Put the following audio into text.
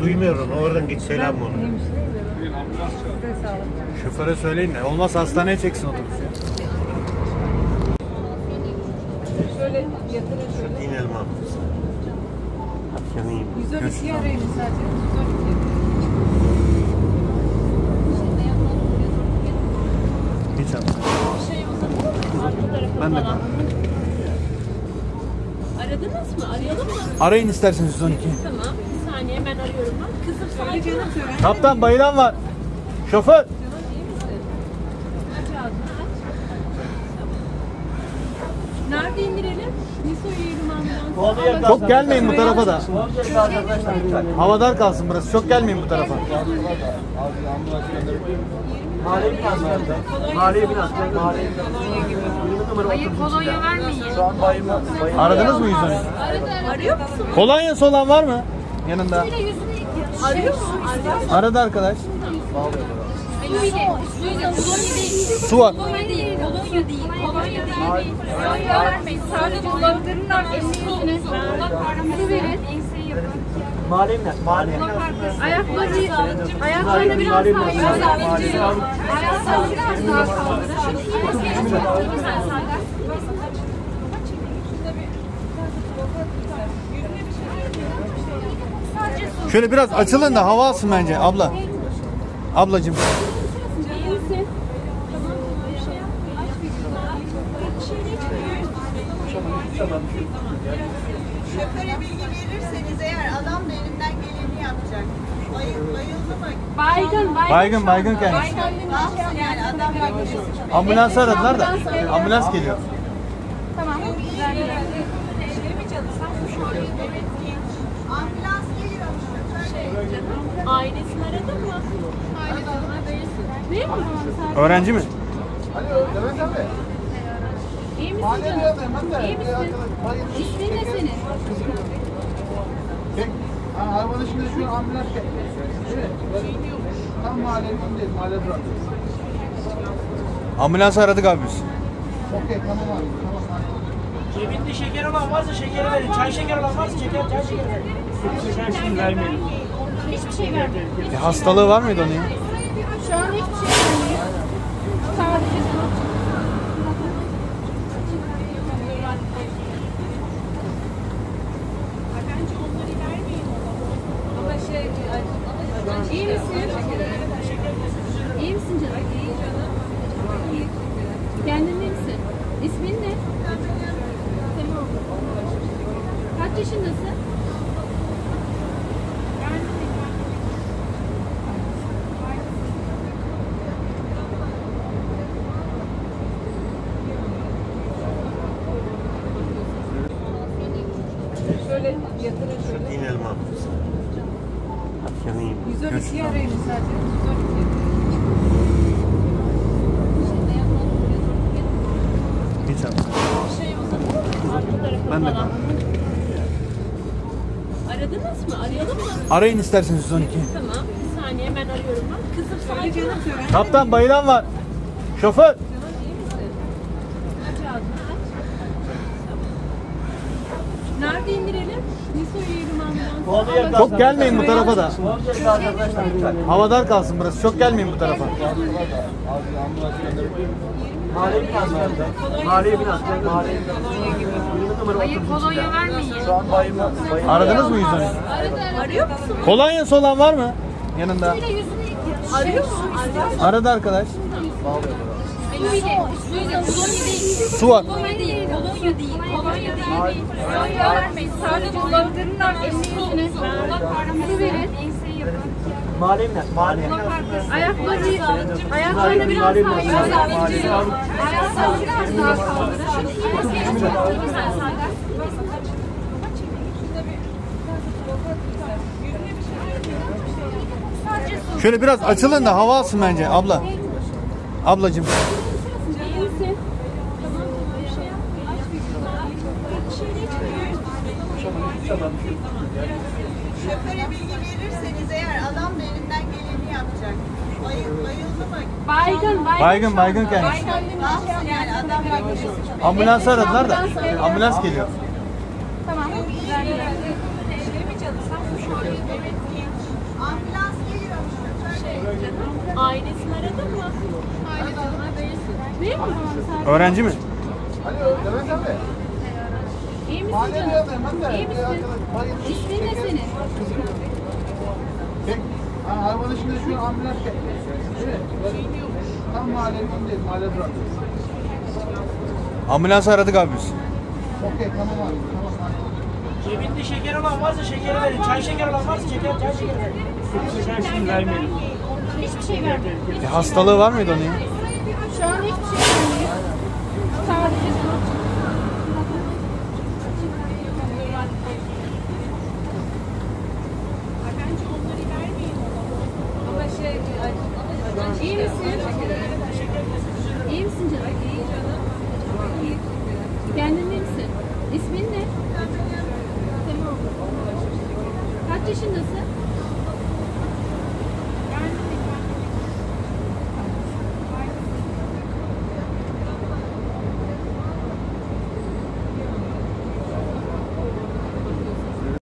Onu. Oradan git selam onu. Şoföre söyleyin de. Olmaz hastaneye çeksin otobüsü. Şöyle yatırın şöyle. İnelim abi. Akşam iyiyim. 112 arayın sadece. 112. Hiç yapma. Ben de kaldım. Aradınız mı? Arayalım mı? Arayın isterseniz 112. Tamam. Saniye ben arıyorum ben. Kızım sakin ol. Kaptan bayılan var. Şoför. Aç ağzını aç. Nerede indirelim? Niso'yu ambulans. Çok gelmeyin bu tarafa da. Havadar kalsın burası. Çok gelmeyin bu tarafa. Hayır kolonya vermeyin. Aradınız mı 112? Arıyor musun? Kolonyası olan var mı? Yanında. Arıyor musun? Aradı arkadaş. Su var. Kolonya değil. Kolonya değil. Kolonya değil. Vermeyin. Sadece kulaklarından emniyetiniz. Su verin. Mahallemle, mahalle. Ayakları, ayaklarını biraz daha yukarı Ayaklarını biraz daha kaldırın. Şöyle biraz açılın da hava alsın bence abla. Ablacığım. Şoföre bilgi verirseniz eğer adam da elinden geleni yapacak. Bayıl, bayıldı mı? Baygın, baygın. Baygın baygın kendisi. Ambulans aradılar da. Ambulans geliyor. Ambulans geliyor. Şoför Ailesini aradın mı? Değil mi? Öğrenci mi? İyi misin canım? İyi misin? İsmin ne senin? Ha, arabanın şimdi şu ambulans. Tam mahallenin önündeyiz. Mahalle bırakıyoruz. Ambulans aradık abi biz. Okey tamam abi. Tamam abi. Cebinde şeker olan varsa şekeri verin. Çay şeker olan varsa şeker, çay şekeri verin. Şeker şimdi vermeyin. Hiçbir şey vermedim. E, hastalığı var mıydı onun ya? Şu an hiçbir şey vermiyor. Sadece İyi misin? İyi misin canım? İyi canım. Kendin iyi misin? İsmin ne? Tamam. Kaç yaşındasın? Şöyle yatırın şöyle. İnelim abi. Akşam iyiyim. 112 arayın sadece. 112. Hiç yapma. Ben de. Aradınız mı? Arayalım mı? Arayın isterseniz 112. Tamam. Bir saniye ben arıyorum. Kızım ol. Kaptan bayılan var. Şoför. Aç ağzını aç. Nerede indirelim? Niso'yu yedim ambulans. Çok gelmeyin bu tarafa da. Havadar kalsın burası. Çok gelmeyin bu tarafa. Mahalle biraz Mahalle biraz Hayır kolonya vermeyin. Aradınız mı 112? Arıyor musun? Kolonyası olan var mı? Yanında. Arıyor musun? Aradı arkadaş. Su var. Kolonya değil. Ayakları, ayaklarını biraz daha. Şöyle biraz açılın da hava alsın bence abla. Ablacığım. Hepsi. Tamam bir şey, şey, şey Şoföre bilgi verirseniz eğer adam da elinden geleni yapacak. Bayıldı mı? Baygın, baygın. Baygın, baygın kendisi. Baygın yani adam Ambulans şey aradılar da. Ambulans geliyor. Tamam. Güzel. Şey mi çalışsam? Ambulans geliyor. Ailesini aradın mı? Ailesini Mahalleye canım? yazayım ben de. İyi misin? İsmin ne senin? Arabanın içinde şu an ambulans. Tam mahallenin önündeyiz. Mahalle bırakıyoruz. Ambulansı aradık abi biz. Okey tamam abi. Tamam abi. Cebinde şeker olan varsa şekeri verin. Çay şeker olan varsa şeker, çay şekeri verin. Şimdi vermeyin. Hiçbir şey vermedim. E, hastalığı var mıydı onun ya? Şu an hiçbir şey vermiyor. Sadece şey, İyi misin? İyi misin canım? İyi canım. Kendin misin? İsmin ne? Tamam. Kaç yaşındasın?